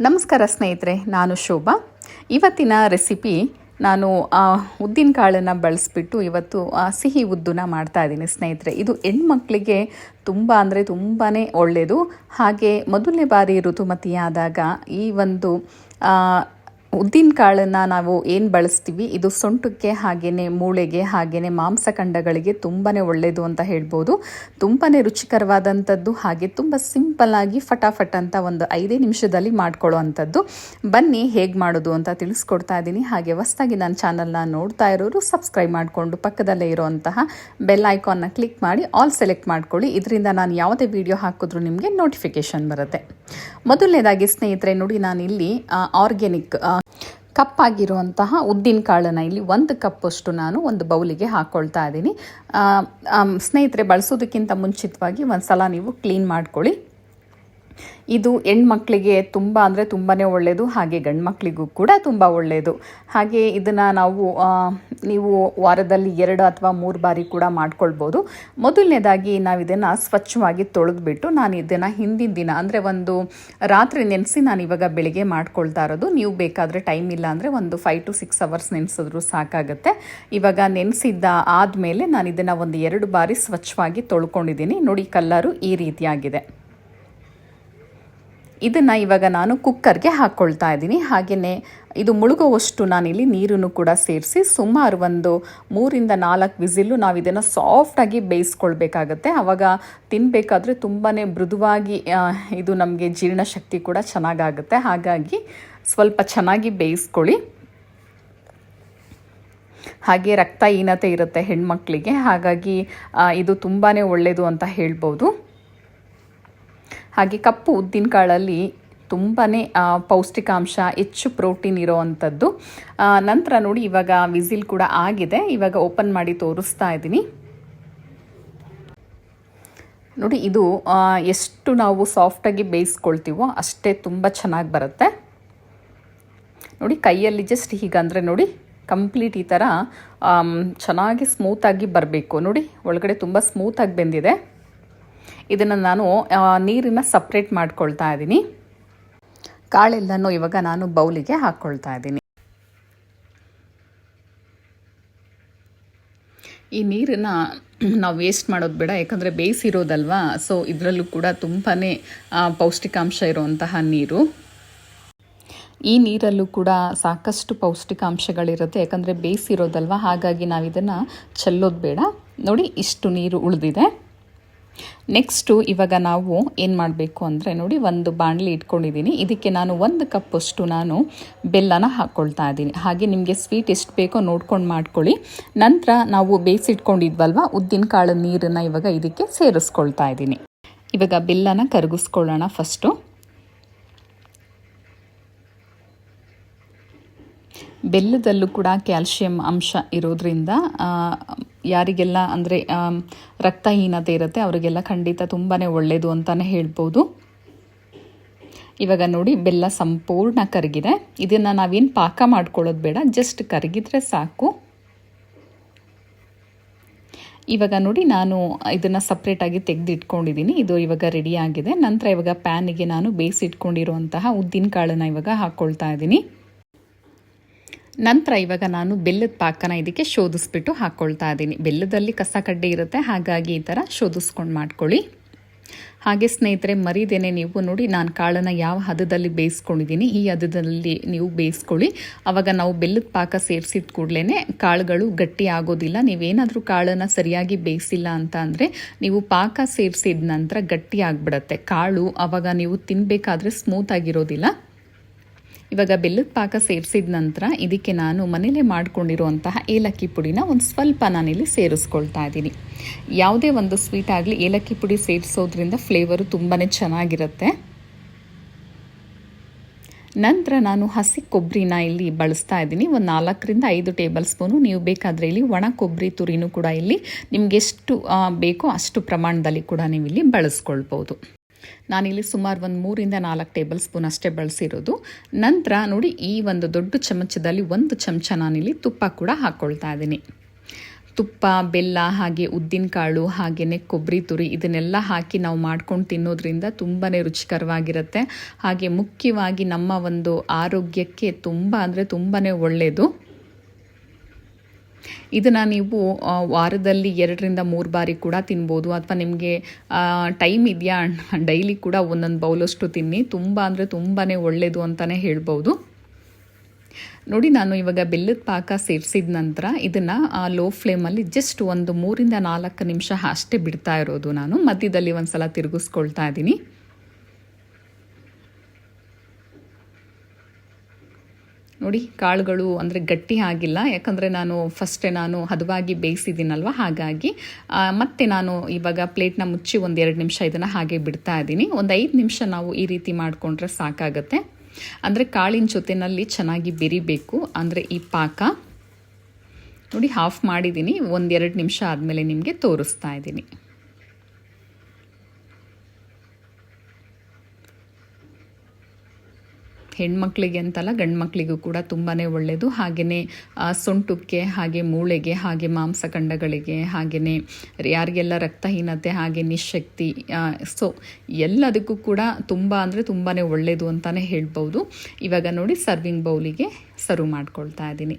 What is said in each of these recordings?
ನಮಸ್ಕಾರ ಸ್ನೇಹಿತರೆ, ನಾನು ಶೋಭಾ. ಇವತ್ತಿನ ರೆಸಿಪಿ ನಾನು ಉದ್ದಿನ ಕಾಳನ್ನು ಬಳಸ್ಬಿಟ್ಟು ಇವತ್ತು ಸಿಹಿ ಉದ್ದುನ ಮಾಡ್ತಾ ಇದ್ದೀನಿ ಸ್ನೇಹಿತರೆ. ಇದು ಹೆಣ್ಮಕ್ಳಿಗೆ ತುಂಬ ಅಂದರೆ ತುಂಬಾ ಒಳ್ಳೆಯದು ಹಾಗೆ ಮೊದಲನೇ ಬಾರಿ ಋತುಮತಿಯಾದಾಗ ಈ ಒಂದು ಉದ್ದಿನ ಕಾಳನ್ನು ನಾವು ಏನು ಬಳಸ್ತೀವಿ? ಇದು ಸೊಂಟಕ್ಕೆ ಹಾಗೆಯೇ ಮೂಳೆಗೆ ಹಾಗೆಯೇ ಮಾಂಸಖಂಡಗಳಿಗೆ ತುಂಬಾ ಒಳ್ಳೆಯದು ಅಂತ ಹೇಳ್ಬೋದು. ತುಂಬಾ ರುಚಿಕರವಾದಂಥದ್ದು ಹಾಗೆ ತುಂಬ ಸಿಂಪಲ್ಲಾಗಿ ಫಟಾಫಟ್ ಅಂತ ಒಂದು ಐದೇ ನಿಮಿಷದಲ್ಲಿ ಮಾಡ್ಕೊಳ್ಳೋ ಅಂಥದ್ದು ಬನ್ನಿ ಹೇಗೆ ಮಾಡೋದು ಅಂತ ತಿಳಿಸ್ಕೊಡ್ತಾ ಇದ್ದೀನಿ. ಹಾಗೆ ಹೊಸ್ದಾಗಿ ನನ್ನ ಚಾನಲ್ನ ನೋಡ್ತಾ ಇರೋರು ಸಬ್ಸ್ಕ್ರೈಬ್ ಮಾಡಿಕೊಂಡು ಪಕ್ಕದಲ್ಲೇ ಇರೋವಂತಹ ಬೆಲ್ ಐಕಾನ್ನ ಕ್ಲಿಕ್ ಮಾಡಿ ಆಲ್ ಸೆಲೆಕ್ಟ್ ಮಾಡ್ಕೊಳ್ಳಿ. ಇದರಿಂದ ನಾನು ಯಾವುದೇ ವಿಡಿಯೋ ಹಾಕಿದ್ರೂ ನಿಮಗೆ ನೋಟಿಫಿಕೇಷನ್ ಬರುತ್ತೆ. ಮೊದಲನೇದಾಗಿ ಸ್ನೇಹಿತರೆ, ನೋಡಿ ನಾನಿಲ್ಲಿ ಆರ್ಗ್ಯಾನಿಕ್ ಕಪ್ಪಾಗಿರುವಂತಹ ಉದ್ದಿನ ಕಾಳನ್ನು ಇಲ್ಲಿ ಒಂದು ಕಪ್ಪಷ್ಟು ನಾನು ಒಂದು ಬೌಲಿಗೆ ಹಾಕ್ಕೊಳ್ತಾ ಇದ್ದೀನಿ. ಸ್ನೇಹಿತರೆ, ಬಳಸೋದಕ್ಕಿಂತ ಮುಂಚಿತವಾಗಿ ಒಂದು ಸಲ ನೀವು ಕ್ಲೀನ್ ಮಾಡ್ಕೊಳ್ಳಿ. ಇದು ಹೆಣ್ಮಕ್ಳಿಗೆ ತುಂಬ ಅಂದರೆ ತುಂಬಾ ಒಳ್ಳೆಯದು ಹಾಗೆ ಗಂಡು ಮಕ್ಕಳಿಗೂ ಕೂಡ ತುಂಬ ಒಳ್ಳೆಯದು ಹಾಗೆ ಇದನ್ನು ನಾವು ನೀವು ವಾರದಲ್ಲಿ ಎರಡು ಅಥವಾ ಮೂರು ಬಾರಿ ಕೂಡ ಮಾಡ್ಕೊಳ್ಬೋದು. ಮೊದಲನೇದಾಗಿ ನಾವು ಇದನ್ನು ಸ್ವಚ್ಛವಾಗಿ ತೊಳೆದ್ಬಿಟ್ಟು ನಾನು ಇದನ್ನು ಹಿಂದಿನ ದಿನ ಅಂದರೆ ಒಂದು ರಾತ್ರಿ ನೆನೆಸಿ ನಾನು ಇವಾಗ ಬೆಳಿಗ್ಗೆ ಮಾಡ್ಕೊಳ್ತಾ ಇರೋದು. ನೀವು ಬೇಕಾದರೆ ಟೈಮ್ ಇಲ್ಲ ಅಂದರೆ ಒಂದು ಫೈವ್ ಟು ಸಿಕ್ಸ್ ಅವರ್ಸ್ ನೆನೆಸಿದ್ರು ಸಾಕಾಗುತ್ತೆ. ಇವಾಗ ನೆನೆಸಿದ್ದ ಆದಮೇಲೆ ನಾನು ಇದನ್ನು ಒಂದು ಎರಡು ಬಾರಿ ಸ್ವಚ್ಛವಾಗಿ ತೊಳ್ಕೊಂಡಿದ್ದೀನಿ. ನೋಡಿ ಕಲ್ಲರು ಈ ರೀತಿಯಾಗಿದೆ. ಇದನ್ನು ಇವಾಗ ನಾನು ಕುಕ್ಕರ್ಗೆ ಹಾಕ್ಕೊಳ್ತಾ ಇದ್ದೀನಿ. ಹಾಗೆಯೇ ಇದು ಮುಳುಗುವಷ್ಟು ನಾನಿಲ್ಲಿ ನೀರನ್ನು ಕೂಡ ಸೇರಿಸಿ ಸುಮಾರು ಒಂದು ಮೂರಿಂದ ನಾಲ್ಕು ವಿಸಿಲು ನಾವು ಇದನ್ನು ಸಾಫ್ಟಾಗಿ ಬೇಯಿಸ್ಕೊಳ್ಬೇಕಾಗತ್ತೆ. ಆವಾಗ ತಿನ್ನಬೇಕಾದ್ರೆ ತುಂಬಾ ಮೃದುವಾಗಿ ಇದು ನಮಗೆ ಜೀರ್ಣಶಕ್ತಿ ಕೂಡ ಚೆನ್ನಾಗಾಗುತ್ತೆ. ಹಾಗಾಗಿ ಸ್ವಲ್ಪ ಚೆನ್ನಾಗಿ ಬೇಯಿಸ್ಕೊಳ್ಳಿ. ಹಾಗೆ ರಕ್ತಹೀನತೆ ಇರುತ್ತೆ ಹೆಣ್ಮಕ್ಳಿಗೆ. ಹಾಗಾಗಿ ಇದು ತುಂಬಾ ಒಳ್ಳೆಯದು ಅಂತ ಹೇಳ್ಬೋದು. ಹಾಗೆ ಕಪ್ಪು ಉದ್ದಿನಕಾಳಲ್ಲಿ ತುಂಬಾ ಪೌಷ್ಟಿಕಾಂಶ, ಹೆಚ್ಚು ಪ್ರೋಟೀನ್ ಇರೋವಂಥದ್ದು. ನಂತರ ನೋಡಿ ಇವಾಗ ವಿಸಿಲ್ ಕೂಡ ಆಗಿದೆ. ಇವಾಗ ಓಪನ್ ಮಾಡಿ ತೋರಿಸ್ತಾ ಇದ್ದೀನಿ. ನೋಡಿ ಇದು ಎಷ್ಟು ನಾವು ಸಾಫ್ಟಾಗಿ ಬೇಯಿಸ್ಕೊಳ್ತೀವೋ ಅಷ್ಟೇ ತುಂಬ ಚೆನ್ನಾಗಿ ಬರುತ್ತೆ. ನೋಡಿ ಕೈಯಲ್ಲಿ ಜಸ್ಟ್ ಹೀಗಂದರೆ ನೋಡಿ ಕಂಪ್ಲೀಟ್ ಈ ಥರ ಚೆನ್ನಾಗಿ ಸ್ಮೂತಾಗಿ ಬರಬೇಕು. ನೋಡಿ, ಒಳಗಡೆ ತುಂಬ ಸ್ಮೂತಾಗಿ ಬೆಂದಿದೆ. ಇದನ್ನು ನಾನು ನೀರಿನ ನೀರನ್ನ ಸಪ್ರೇಟ್ ಮಾಡ್ಕೊಳ್ತಾ ಇದ್ದೀನಿ ಕಾಳೆಲ್ಲನೂ ಇವಾಗ ನಾನು ಬೌಲಿಗೆ ಹಾಕ್ಕೊಳ್ತಾ ಇದ್ದೀನಿ ಈ ನೀರನ್ನು ನಾವು ವೇಸ್ಟ್ ಮಾಡೋದು ಬೇಡ, ಯಾಕಂದರೆ ಬೇಯಿಸಿರೋದಲ್ವಾ ಸೊ ಇದರಲ್ಲೂ ಕೂಡ ತುಂಬಾ ಪೌಷ್ಟಿಕಾಂಶ ಇರುವಂತಹ ನೀರು. ಈ ನೀರಲ್ಲೂ ಕೂಡ ಸಾಕಷ್ಟು ಪೌಷ್ಟಿಕಾಂಶಗಳಿರುತ್ತೆ, ಯಾಕಂದರೆ ಬೇಯಿಸಿರೋದಲ್ವ, ಹಾಗಾಗಿ ನಾವು ಇದನ್ನು ಚೆಲ್ಲೋದು ಬೇಡ. ನೋಡಿ, ಇಷ್ಟು ನೀರು ಉಳಿದಿದೆ. ನೆಕ್ಸ್ಟು ಇವಾಗ ನಾವು ಏನು ಮಾಡಬೇಕು ಅಂದರೆ ನೋಡಿ ಒಂದು ಬಾಣಲಿ ಇಟ್ಕೊಂಡಿದ್ದೀನಿ. ಇದಕ್ಕೆ ನಾನು ಒಂದು ಕಪ್ಪಷ್ಟು ನಾನು ಬೆಲ್ಲನ ಹಾಕ್ಕೊಳ್ತಾ ಇದ್ದೀನಿ. ಹಾಗೆ ನಿಮಗೆ ಸ್ವೀಟ್ ಎಷ್ಟು ಬೇಕೋ ನೋಡ್ಕೊಂಡು ಮಾಡ್ಕೊಳ್ಳಿ. ನಂತರ ನಾವು ಬೇಯಿಸಿಟ್ಕೊಂಡಿದ್ವಲ್ವ, ಉದ್ದಿನ ಕಾಳು ನೀರನ್ನು ಇವಾಗ ಇದಕ್ಕೆ ಸೇರಿಸ್ಕೊಳ್ತಾ ಇದ್ದೀನಿ. ಇವಾಗ ಬೆಲ್ಲನ ಕರಗಿಸ್ಕೊಳ್ಳೋಣ ಫಸ್ಟು ಬೆಲ್ಲದಲ್ಲೂ ಕೂಡ ಕ್ಯಾಲ್ಶಿಯಂ ಅಂಶ ಇರೋದ್ರಿಂದ ಯಾರಿಗೆಲ್ಲ ಅಂದರೆ ರಕ್ತಹೀನತೆ ಇರುತ್ತೆ, ಅವರಿಗೆಲ್ಲ ಖಂಡಿತ ತುಂಬಾ ಒಳ್ಳೆಯದು ಅಂತಲೇ ಹೇಳ್ಬೋದು. ಇವಾಗ ನೋಡಿ, ಬೆಲ್ಲ ಸಂಪೂರ್ಣ ಕರಗಿದೆ. ಇದನ್ನು ನಾವೇನು ಪಾಕ ಮಾಡ್ಕೊಳ್ಳೋದು ಬೇಡ, ಜಸ್ಟ್ ಕರಗಿದ್ರೆ ಸಾಕು. ಇವಾಗ ನೋಡಿ, ನಾನು ಇದನ್ನು ಸಪ್ರೇಟಾಗಿ ತೆಗೆದಿಟ್ಕೊಂಡಿದ್ದೀನಿ ಇದು ಇವಾಗ ರೆಡಿ ಆಗಿದೆ. ನಂತರ ಇವಾಗ ಪ್ಯಾನಿಗೆ ನಾನು ಬೇಯಿಸಿಟ್ಕೊಂಡಿರುವಂತಹ ಉದ್ದಿನ ಕಾಳನ್ನು ಇವಾಗ ಹಾಕ್ಕೊಳ್ತಾ ಇದ್ದೀನಿ ನಂತರ ಇವಾಗ ನಾನು ಬೆಲ್ಲದ ಪಾಕನ ಇದಕ್ಕೆ ಶೋಧಿಸ್ಬಿಟ್ಟು ಹಾಕ್ಕೊಳ್ತಾ ಇದ್ದೀನಿ. ಬೆಲ್ಲದಲ್ಲಿ ಕಸ ಕಡ್ಡಿ ಇರುತ್ತೆ, ಹಾಗಾಗಿ ಈ ಥರ ಶೋಧಿಸ್ಕೊಂಡು ಮಾಡ್ಕೊಳ್ಳಿ. ಹಾಗೆ ಸ್ನೇಹಿತರೆ, ಮರಿದೇನೆ ನೀವು ನೋಡಿ, ನಾನು ಕಾಳನ್ನು ಯಾವ ಹದದಲ್ಲಿ ಬೇಯಿಸ್ಕೊಂಡಿದ್ದೀನಿ, ಈ ಹದದಲ್ಲಿ ನೀವು ಬೇಯಿಸ್ಕೊಳ್ಳಿ. ಆವಾಗ ನಾವು ಬೆಲ್ಲದ ಪಾಕ ಸೇರಿಸಿದ ಕೂಡಲೇ ಕಾಳುಗಳು ಗಟ್ಟಿ ಆಗೋದಿಲ್ಲ. ನೀವೇನಾದರೂ ಕಾಳನ್ನು ಸರಿಯಾಗಿ ಬೇಯಿಸಿಲ್ಲ ಅಂತ ಅಂದರೆ ನೀವು ಪಾಕ ಸೇರಿಸಿದ ನಂತರ ಗಟ್ಟಿ ಆಗಿಬಿಡತ್ತೆ. ಕಾಳು ಆವಾಗ ನೀವು ತಿನ್ನಬೇಕಾದ್ರೆ ಸ್ಮೂತ್ ಆಗಿರೋದಿಲ್ಲ. ಇವಾಗ ಬೆಲ್ಲದ ಪಾಕ ಸೇರಿಸಿದ ನಂತರ ಇದಕ್ಕೆ ನಾನು ಮನೇಲೆ ಮಾಡಿಕೊಂಡಿರುವಂತಹ ಏಲಕ್ಕಿ ಪುಡಿನ ಒಂದು ಸ್ವಲ್ಪ ನಾನಿಲ್ಲಿ ಸೇರಿಸ್ಕೊಳ್ತಾ ಇದ್ದೀನಿ. ಯಾವುದೇ ಒಂದು ಸ್ವೀಟ್ ಆಗಲಿ ಏಲಕ್ಕಿ ಪುಡಿ ಸೇರಿಸೋದ್ರಿಂದ ಫ್ಲೇವರು ತುಂಬಾ ಚೆನ್ನಾಗಿರುತ್ತೆ. ನಂತರ ನಾನು ಹಸಿ ಕೊಬ್ಬರಿನ ಇಲ್ಲಿ ಬಳಸ್ತಾ ಇದ್ದೀನಿ. ಒಂದು ನಾಲ್ಕರಿಂದ ಐದು ಟೇಬಲ್ ಸ್ಪೂನು ನೀವು ಬೇಕಾದರೆ ಇಲ್ಲಿ ಒಣ ಕೊಬ್ಬರಿ ತುರಿನೂ ಕೂಡ ಇಲ್ಲಿ ನಿಮ್ಗೆ ಎಷ್ಟು ಬೇಕೋ ಅಷ್ಟು ಪ್ರಮಾಣದಲ್ಲಿ ಕೂಡ ನೀವು ಇಲ್ಲಿ ಬಳಸ್ಕೊಳ್ಬೋದು. ನಾನಿಲ್ಲಿ ಸುಮಾರು ಒಂದು ಮೂರಿಂದ ನಾಲ್ಕು ಟೇಬಲ್ ಸ್ಪೂನ್ ಅಷ್ಟೇ ಬಳಸಿರೋದು. ನಂತರ ನೋಡಿ ಈ ಒಂದು ದೊಡ್ಡ ಚಮಚದಲ್ಲಿ ಒಂದು ಚಮಚ ನಾನಿಲ್ಲಿ ತುಪ್ಪ ಕೂಡ ಹಾಕ್ಕೊಳ್ತಾ ಇದ್ದೀನಿ. ತುಪ್ಪ, ಬೆಲ್ಲ, ಹಾಗೆ ಉದ್ದಿನಕಾಳು ಹಾಗೆಯೇ ಕೊಬ್ಬರಿ ತುರಿ ಇದನ್ನೆಲ್ಲ ಹಾಕಿ ನಾವು ಮಾಡ್ಕೊಂಡು ತಿನ್ನೋದ್ರಿಂದ ತುಂಬಾ ರುಚಿಕರವಾಗಿರುತ್ತೆ. ಹಾಗೆ ಮುಖ್ಯವಾಗಿ ನಮ್ಮ ಒಂದು ಆರೋಗ್ಯಕ್ಕೆ ತುಂಬ ಅಂದರೆ ತುಂಬಾ ಒಳ್ಳೆಯದು ಇದನ್ನು ನೀವು ವಾರದಲ್ಲಿ ಎರಡರಿಂದ ಮೂರು ಬಾರಿ ಕೂಡ ತಿನ್ಬೋದು. ಅಥವಾ ನಿಮಗೆ ಟೈಮ್ ಇದೆಯಾ ಡೈಲಿ ಕೂಡ ಒಂದೊಂದು ಬೌಲಷ್ಟು ತಿನ್ನಿ. ತುಂಬ ಅಂದರೆ ತುಂಬಾ ಒಳ್ಳೆಯದು ಅಂತಲೇ ಹೇಳ್ಬೋದು. ನೋಡಿ, ನಾನು ಇವಾಗ ಬೆಲ್ಲದ ಪಾಕ ಸೇರಿಸಿದ ನಂತರ ಇದನ್ನು ಲೋ ಫ್ಲೇಮಲ್ಲಿ ಜಸ್ಟ್ ಒಂದು ಮೂರಿಂದ ನಾಲ್ಕು ನಿಮಿಷ ಅಷ್ಟೇ ಬಿಡ್ತಾ ಇರೋದು ನಾನು. ಮಧ್ಯದಲ್ಲಿ ಒಂದು ಸಲ ತಿರುಗಿಸ್ಕೊಳ್ತಾ ಇದ್ದೀನಿ ನೋಡಿ, ಕಾಳುಗಳು ಅಂದರೆ ಗಟ್ಟಿ ಆಗಿಲ್ಲ. ಯಾಕಂದರೆ ನಾನು ಫಸ್ಟೇ ನಾನು ಹದವಾಗಿ ಬೇಯಿಸಿದ್ದೀನಲ್ವ? ಹಾಗಾಗಿ ಮತ್ತೆ ನಾನು ಇವಾಗ ಪ್ಲೇಟ್ನ ಮುಚ್ಚಿ ಒಂದು ಎರಡು ನಿಮಿಷ ಇದನ್ನು ಹಾಗೆ ಬಿಡ್ತಾ ಇದ್ದೀನಿ. ಒಂದು ಐದು ನಿಮಿಷ ನಾವು ಈ ರೀತಿ ಮಾಡಿಕೊಂಡ್ರೆ ಸಾಕಾಗತ್ತೆ. ಅಂದರೆ ಕಾಳಿನ ಜೊತೆನಲ್ಲಿ ಚೆನ್ನಾಗಿ ಬೆರಿಬೇಕು. ಅಂದರೆ ಈ ಪಾಕ. ನೋಡಿ ಹಾಫ್ ಮಾಡಿದ್ದೀನಿ. ಒಂದೆರಡು ನಿಮಿಷ ಆದಮೇಲೆ ನಿಮಗೆ ತೋರಿಸ್ತಾ ಇದ್ದೀನಿ. ಹೆಣ್ಮಕ್ಳಿಗೆ ಅಂತಲ್ಲ ಗಂಡು ಮಕ್ಕಳಿಗೂ ಕೂಡ ತುಂಬಾ ಒಳ್ಳೆಯದು ಹಾಗೆಯೇ ಸೊಂಟಕ್ಕೆ, ಹಾಗೆ ಮೂಳೆಗೆ, ಹಾಗೆ ಮಾಂಸಖಂಡಗಳಿಗೆ ಹಾಗೆಯೇ ಯಾರಿಗೆಲ್ಲ ರಕ್ತಹೀನತೆ, ಹಾಗೆ ನಿಶಕ್ತಿ ಸೊ ಎಲ್ಲದಕ್ಕೂ ಕೂಡ ತುಂಬ ಅಂದರೆ ತುಂಬಾ ಒಳ್ಳೆಯದು ಅಂತಲೇ ಹೇಳ್ಬೋದು ಇವಾಗ ನೋಡಿ ಸರ್ವಿಂಗ್ ಬೌಲಿಗೆ ಸರ್ವ್ ಮಾಡ್ಕೊಳ್ತಾ ಇದ್ದೀನಿ.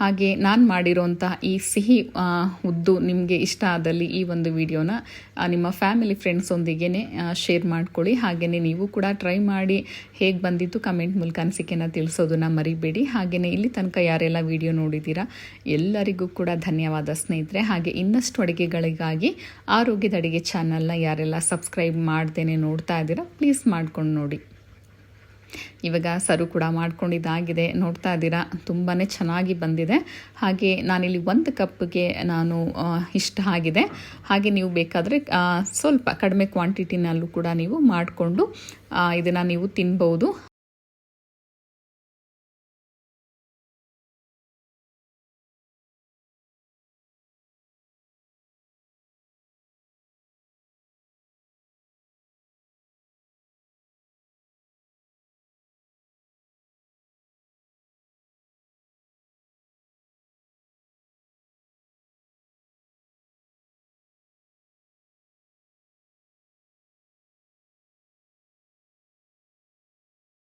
ಹಾಗೆ ನಾನು ಮಾಡಿರೋಂಥ ಈ ಸಿಹಿ ಉದ್ದು ನಿಮಗೆ ಇಷ್ಟ ಆದಲ್ಲಿ ಈ ಒಂದು ವಿಡಿಯೋನ ನಿಮ್ಮ ಫ್ಯಾಮಿಲಿ ಫ್ರೆಂಡ್ಸೊಂದಿಗೆ ಶೇರ್ ಮಾಡ್ಕೊಳ್ಳಿ. ಹಾಗೆಯೇ ನೀವು ಕೂಡ ಟ್ರೈ ಮಾಡಿ ಹೇಗೆ ಬಂದಿತ್ತು ಕಮೆಂಟ್ ಮೂಲಕ ಅನಿಸಿಕೆನ ತಿಳಿಸೋದನ್ನ ಮರಿಬೇಡಿ. ಹಾಗೆಯೇ ಇಲ್ಲಿ ತನಕ ಯಾರೆಲ್ಲ ವಿಡಿಯೋ ನೋಡಿದ್ದೀರಾ, ಎಲ್ಲರಿಗೂ ಕೂಡ ಧನ್ಯವಾದ ಸ್ನೇಹಿತರೆ. ಹಾಗೆ ಇನ್ನಷ್ಟು ಅಡುಗೆಗಳಿಗಾಗಿ ಆರೋಗ್ಯದ ಅಡುಗೆ ಚಾನಲ್ನ ಯಾರೆಲ್ಲ ಸಬ್ಸ್ಕ್ರೈಬ್ ಮಾಡ್ದೇನೆ ನೋಡ್ತಾ ಇದ್ದೀರಾ ಪ್ಲೀಸ್ ಮಾಡ್ಕೊಂಡು ನೋಡಿ. ಇವಾಗ ಸರು ಕೂಡ ಮಾಡ್ಕೊಂಡಿದ್ದಾಗಿದೆ. ನೋಡ್ತಾ ಇದ್ದೀರಾ? ತುಂಬಾ ಚೆನ್ನಾಗಿ ಬಂದಿದೆ. ಹಾಗೆ ನಾನಿಲ್ಲಿ ಒಂದು ಕಪ್ಗೆ ನಾನು ಇಷ್ಟ ಆಗಿದೆ. ಹಾಗೆ ನೀವು ಬೇಕಾದರೆ ಸ್ವಲ್ಪ ಕಡಿಮೆ ಕ್ವಾಂಟಿಟಿನಲ್ಲೂ ಕೂಡ ನೀವು ಮಾಡಿಕೊಂಡು ಇದನ್ನು ನೀವು ತಿನ್ಬೋದು.